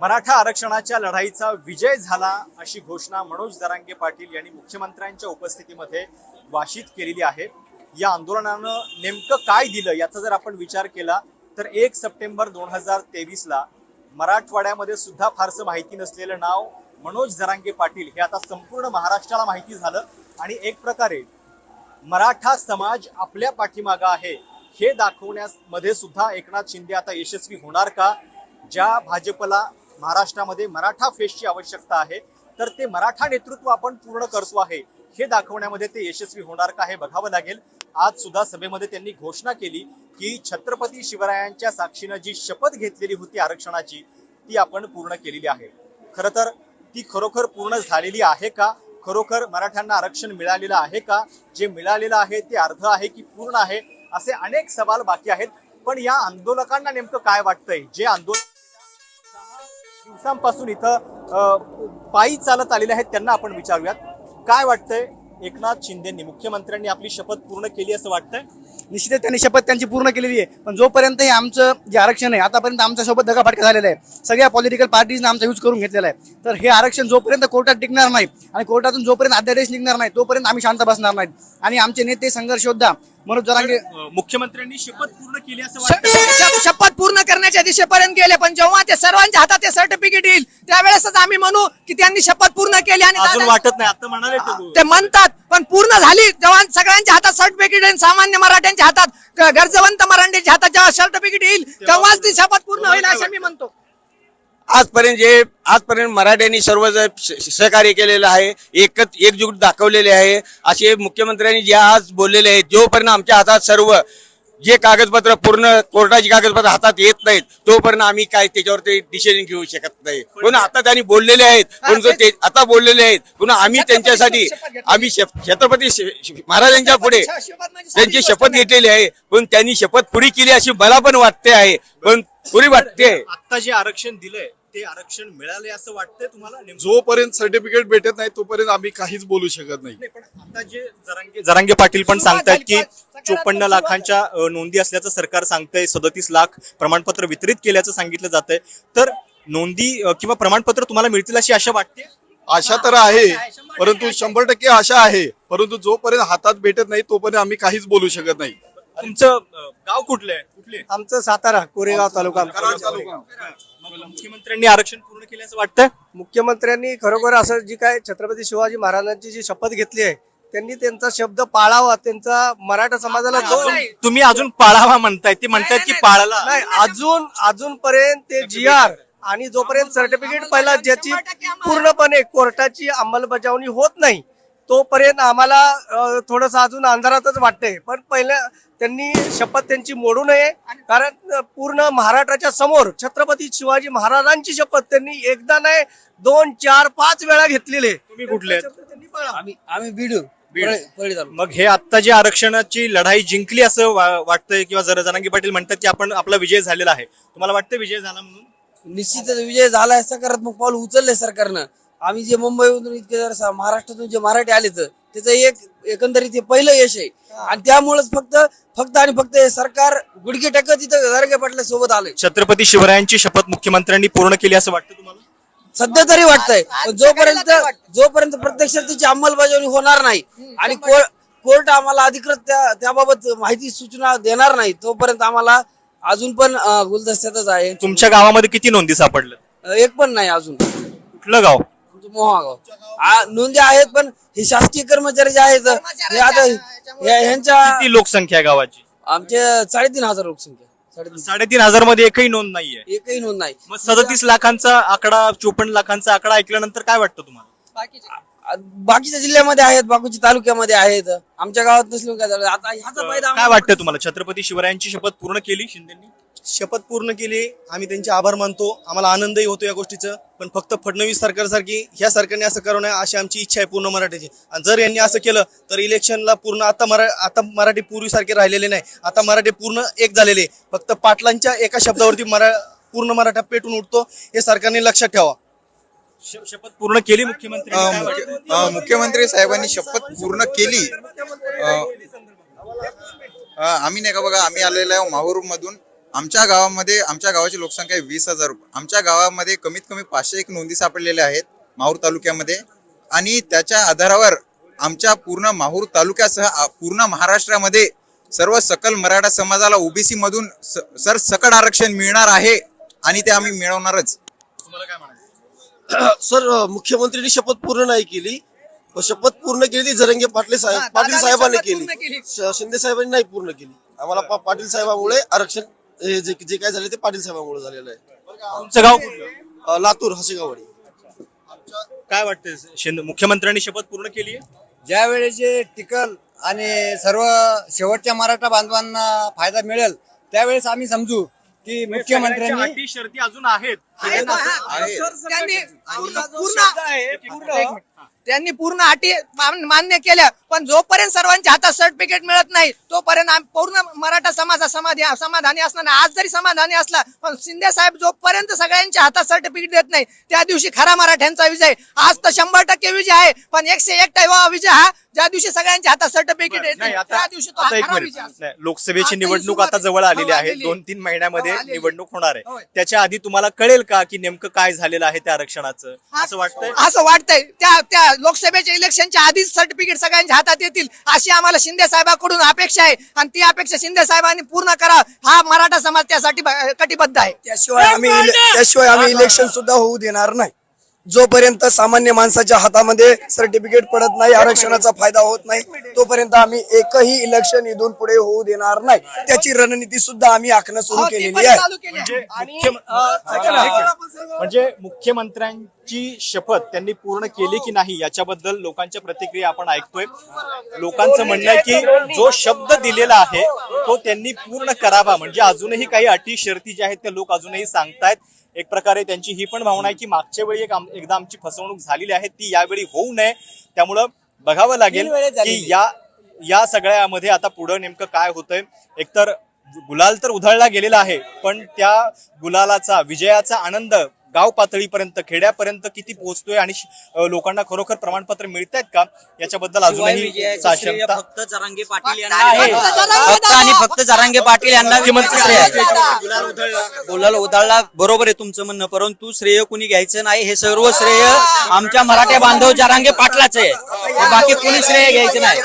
मराठा आरक्षणाच्या लढाईचा विजय झाला अशी घोषणा मनोज दरांगे पाटील यांनी मुख्यमंत्र्यांच्या उपस्थितीमध्ये वाशीत केलेली आहे. या आंदोलनानं नेमकं काय दिलं याचा जर आपण विचार केला तर एक सप्टेंबर दोन हजार तेवीसला मराठवाड्यामध्ये सुद्धा फारसं माहिती नसलेलं नाव मनोज दरांगे पाटील हे आता संपूर्ण महाराष्ट्राला माहिती झालं. आणि एक प्रकारे मराठा समाज आपल्या पाठीमागं आहे हे दाखवण्यामध्ये सुद्धा एकनाथ शिंदे आता यशस्वी होणार का? ज्या भाजपला महाराष्ट्रामध्ये मराठा फेसची आवश्यकता आहे. तर ते मराठा नेतृत्व आपण पूर्ण करतो आहे हे दाखवण्यामध्ये ते यशस्वी होणार का हे बघावं लागेल. आज सुद्धा सभेमध्ये त्यांनी घोषणा केली की छत्रपती शिवरायांच्या साक्षीनं जी शपथ घेतलेली होती आरक्षणाची ती आपण पूर्ण केलेली आहे. खरं तर ती खरोखर पूर्ण झालेली आहे का? खरोखर मराठ्यांना आरक्षण मिळालेलं आहे का? जे मिळालेलं आहे ते अर्ध आहे की पूर्ण आहे? असे अनेक सवाल बाकी आहेत. पण या आंदोलकांना नेमकं काय वाटतंय? जे आंदोलन दिवसांपासून इथं पायी चालत आलेले आहेत त्यांना आपण विचारूयात. काय वाटतंय? एकनाथ शिंदेनी मुख्यमंत्र्यांनी आपली शपथ पूर्ण केली असं वाटतंय? निश्चितच त्यांनी शपथ त्यांची पूर्ण केलेली आहे. पण जोपर्यंत हे आमचं जे आरक्षण आहे आतापर्यंत आमच्यासोबत दगाफाटका झालेला आहे. सगळ्या पॉलिटिकल पार्टीजनं आमचा यूज करून घेतलेला आहे. तर हे आरक्षण जोपर्यंत कोर्टात टिकणार नाही आणि कोर्टातून जोपर्यंत अध्यादेश निघणार नाही तोपर्यंत आम्ही शांत बसणार नाहीत. आणि आमचे नेते संघर्ष योद्धा मनोज जरांगे मुख्यमंत्र्यांनी शपथ पूर्ण केली असं श- शपथ पूर्ण करण्याच्या दिशेपर्यंत गेले पण जेव्हा ते सर्वांच्या हातात ते सर्टिफिकेट येईल त्यावेळेसच आम्मी म्हणू की त्यांनी शपथ पूर्ण केली आणि वाटत नाही आता म्हणाले ते. म्हणतात पण पूर्ण झाली जेव्हा सगळ्यांच्या हातात सर्टिफिकेट येईल सामान्य मराठ्यांच्या हातात गरजवंत मराठ्यांच्या हातात जेव्हा सर्टिफिकेट येईल तेव्हाच ती शपथ पूर्ण होईल असं मी म्हणतो. आजपर्यंत जे आजपर्यंत मराठ्यांनी सर्व ज- सहकार्य केलेलं आहे एकच एकजूट दाखवलेले आहे असे मुख्यमंत्र्यांनी जे आज बोललेले आहेत जोपर्यंत आमच्या हातात सर्व जे कागदपत्र पूर्ण कोर्टाची कागदपत्र हातात येत नाहीत तोपर्यंत आम्ही काय त्याच्यावर ते डिसिजन घेऊ शकत नाही. म्हणून आता त्यांनी बोललेले आहेत परंतु ते आता बोललेले आहेत पुन्हा आम्ही त्यांच्यासाठी आम्ही छत्रपती महाराजांच्या पुढे त्यांची शपथ घेतलेली आहे पण त्यांनी शपथ पुरी केली अशी मला पण वाटते आहे पण पुरी वाटते आता जे आरक्षण दिलंय ते आरक्षण मिळाले असं वाटतंय तुम्हाला? जोपर्यंत सर्टिफिकेट भेटत नाही तोपर्यंत आम्ही काहीच बोलू शकत नाही. नाही, पण आता जे जरांगे जरांगे पाटील पण सांगतायत की चोपन्न लाखांच्या नोंदी असल्याचं सरकार सांगतंय सदतीस लाख प्रमाणपत्र वितरित केल्याचं सांगितलं जातंय. तर नोंदी किंवा प्रमाणपत्र तुम्हाला मिळतील अशी आशा वाटते? आशा तर आहे परंतु शंभर टक्के आशा आहे. परंतु जोपर्यंत हातात भेटत नाही तोपर्यंत आम्ही काहीच बोलू शकत नाही. तुमचं अ, गाव कुठलं आहे? कुठले? आमचं सातारा कोरेगाव तालुका. मग मुख्यमंत्र्यांनी आरक्षण पूर्ण केल्याचं वाटतंय? मुख्यमंत्र्यांनी खरोखर असं जी काय छत्रपती शिवाजी महाराजांची जी शपथ घेतली आहे त्यांनी त्यांचा शब्द पाळावा त्यांचा मराठा समाजाला जो तुम्ही अजून पाळावा म्हणताय ते म्हणतायत की पाळला नाही अजून अजूनपर्यंत ते जी आर आणि जोपर्यंत सर्टिफिकेट पहिला ज्याची पूर्णपणे कोर्टाची अंमलबजावणी होत नाही तोपर्यंत आम्हाला थोडस अजून अंधारातच वाटतंय. पण पहिल्या त्यांनी शपथ त्यांची मोडू नये. कारण पूर्ण महाराष्ट्राच्या समोर छत्रपती शिवाजी महाराजांची शपथ त्यांनी एकदा नाही दोन चार पाच वेळा घेतलेली. आहे. तुम्ही कुठले. आम्ही आम्ही बीड बीड. मग हे आता जे आरक्षणाची लढाई जिंकली असं वाटतंय किंवा जरा जरांगी पाटील म्हणतात की आपण आपला विजय झालेला आहे. तुम्हाला वाटतं विजय झाला म्हणून? निश्चितच विजय झालाय सकारात्मक पाऊल उचललंय सरकारनं. आम्ही जे मुंबईमधून इतके जर सा- महाराष्ट्रातून जे मराठी आले तर त्याचं एक एकंदरीत हे पहिलं यश आहे. आणि त्यामुळेच फक्त फक्त आणि फक्त हे सरकार गुडघे टेकत इथं दर्गे पाटल्या सोबत आलंय. छत्रपती शिवरायांची शपथ मुख्यमंत्र्यांनी पूर्ण केली असं वाटतं तुम्हाला? सध्या तरी वाटतंय. पण जोपर्यंत जोपर्यंत प्रत्यक्षात त्याची अंमलबजावणी होणार नाही आणि कोर- कोर्ट आम्हाला अधिकृत त्या त्याबाबत माहिती सूचना देणार नाही तोपर्यंत आम्हाला अजून पण गुलदस्त्यातच आहे. तुमच्या गावामध्ये किती नोंदी सापडल्या अं, एक पण नाही अजून. कुठलं गाव? मोहागाव आ, नोंदी आहेत पण हे शासकीय कर्मचारी जे आहेत हे आता हे- ह्यांच्या किती लोकसंख्या आहे गावाची? आमचे साडेतीन हजार लोकसंख्या साडेतीन. साडेतीन हजारमध्ये एकही नोंद नाहीये. एकही नोंद नाही. मग सदतीस लाखांचा आकडा चोपन्न लाखांचा आकडा ऐकल्यानंतर काय वाटतं तुम्हाला? आ, बाकीच्या जिल्ह्यामध्ये आहेत बाकीच्या तालुक्यामध्ये आहेत. आमच्या गावात नसले काय झालं? आता ह्याचा फायदा काय आम्हाला- वाटतं तुम्हाला? छत्रपती शिवरायांची शपथ पूर्ण केली शिंदेनी? शपथ पूर्ण केली. आम्ही त्यांचे आभार मानतो. आम्हाला आनंदही होतो या गोष्टीचं. पण फक्त फडणवीस सरकारसारखी ह्या सरकारने असं करू नये अशी आमची इच्छा आहे पूर्ण मराठीची. आणि जर यांनी असं केलं तर इलेक्शनला पूर्ण आता मरा आता मराठी पूर्वीसारखे राहिलेले नाही. आता मराठी पूर्ण एक झालेले. आहे. फक्त पाटलांच्या एका शब्दावरती मरा पूर्ण मराठा पेटून उठतो. हे सरकारने लक्षात ठेवा. शपथ पूर्ण केली मुख्यमंत्री? मुख्यमंत्री साहेबांनी शपथ पूर्ण केली. आम्ही नाही का बघा आम्ही आलेलो आहे माहूर मधून आमच्या गावामध्ये आमच्या गावाची लोकसंख्या आहे वीस हजार आमच्या गावामध्ये कमीत कमी पाचशे एक नोंदी सापडलेल्या आहेत माहूर तालुक्यामध्ये. आणि त्याच्या आधारावर आमच्या पूर्ण माहूर तालुक्यासह पूर्ण महाराष्ट्रामध्ये सर्व सकल मराठा समाजाला ओबीसी मधून सर सकट आरक्षण मिळणार आहे आणि ते आम्ही मिळवणारच. तुम्हाला काय म्हणायचं? सर मुख्यमंत्र्यांनी शपथ पूर्ण नाही केली. व शपथ पूर्ण केली ती जरंगे पाटले साहेब पाटील साहेबांनी केली. शिंदे साहेबांनी नाही पूर्ण केली. आम्हाला पाटील साहेबांमुळे आरक्षण हे जे जे काय झाले ते पाटील साहेबांमुळे झालेलं आहे. तुमचं गाव कुठलं? अ, लातूर हसेगाववाडी. काय वाटतं शिंदे मुख्यमंत्र्यांनी शपथ पूर्ण केली आहे? ज्या वेळेस जे टिकल आणि सर्व शेवटच्या मराठा बांधवांना फायदा मिळेल त्यावेळेस आम्ही समजू की मुख्यमंत्र्यांनी अटी शर्ती अजून आहेत. पूर्ण एक मिनिट. त्यांनी पूर्ण अटी मान- मान्य केल्या पण जोपर्यंत सर्वांच्या हातात सर्टिफिकेट मिळत नाही तोपर्यंत पूर्ण मराठा समाज समाधी समाधानी असला नाही आज जरी समाधानी असला पण शिंदे साहेब जोपर्यंत सगळ्यांच्या हातात सर्टिफिकेट देत नाही त्या दिवशी खरा मराठ्यांचा विजय आज तर शंभर टक्के विजय आहे पण एकशे एक विजय हा ज्या दिवशी सगळ्यांच्या हातात सर्टिफिकेट येत नाही त्या दिवशी तो लोकसभेची निवडणूक आता. जवळ आलेली हो, आहे. दोन तीन महिन्यामध्ये हो. निवडणूक होणार आहे. त्याच्या आधी तुम्हाला कळेल का की नेमकं काय झालेलं आहे त्या आरक्षणाचं असं वाटतंय असं वाटतंय त्या त्या लोकसभेच्या इलेक्शनच्या आधीच सर्टिफिकेट सगळ्यांच्या हातात येतील अशी आम्हाला शिंदे साहेबांकडून अपेक्षा आहे. आणि ती अपेक्षा शिंदे साहेबांनी पूर्ण करा हा मराठा समाज त्यासाठी कटिबद्ध आहे. त्याशिवाय आम्ही त्याशिवाय आम्ही इलेक्शन सुद्धा होऊ देणार नाही. जोपर्यंत सामान्य माणसाच्या हातामध्ये सर्टिफिकेट पडत नाही आरक्षणाचा फायदा होत नाही तोपर्यंत आम्ही एकही इलेक्शन इथून पुढे होऊ देणार नाही. त्याची रणनीती सुद्धा आम्ही आखणं सुरू हो, केलेली आहे. म्हणजे मुख्यमंत्र्यांची शपथ त्यांनी पूर्ण केली की नाही याच्याबद्दल लोकांच्या प्रतिक्रिया आपण ऐकतोय. लोकांचं म्हणणं आहे की जो शब्द दिलेला आहे तो त्यांनी पूर्ण करावा. म्हणजे अजूनही काही अटी शर्ती ज्या आहेत त्या लोक अजूनही सांगतायत. एक प्रकारे त्यांची ही पण भावना आहे की मागच्या वेळी एक एकदा आमची फसवणूक झालेली आहे ती यावेळी होऊ नये. त्यामुळं बघावं लागेल की या या सगळ्यामध्ये आता पुढं नेमकं काय होतंय. एकतर गुलाल तर उधळला गेलेला आहे पण त्या गुलालाचा विजयाचा आनंद गाव पातळीपर्यंत खेड्यापर्यंत किती पोहोचतोय आणि लोकांना खरोखर प्रमाणपत्र मिळत आहेत का? याच्याबद्दल अजूनही साशंकता फक्त जरांगे पाटील फक्त आणि. फक्त जरांगे पाटील यांना मुख्यमंत्री श्रेय आहे. गुलाल उधाळला बरोबर आहे तुमचं म्हणणं परंतु श्रेय कुणी घ्यायचं नाही हे सर्व श्रेय आमच्या मराठा बांधव जरांगे पाटलाच आहे. बाकी कुणी श्रेय घ्यायचं नाही.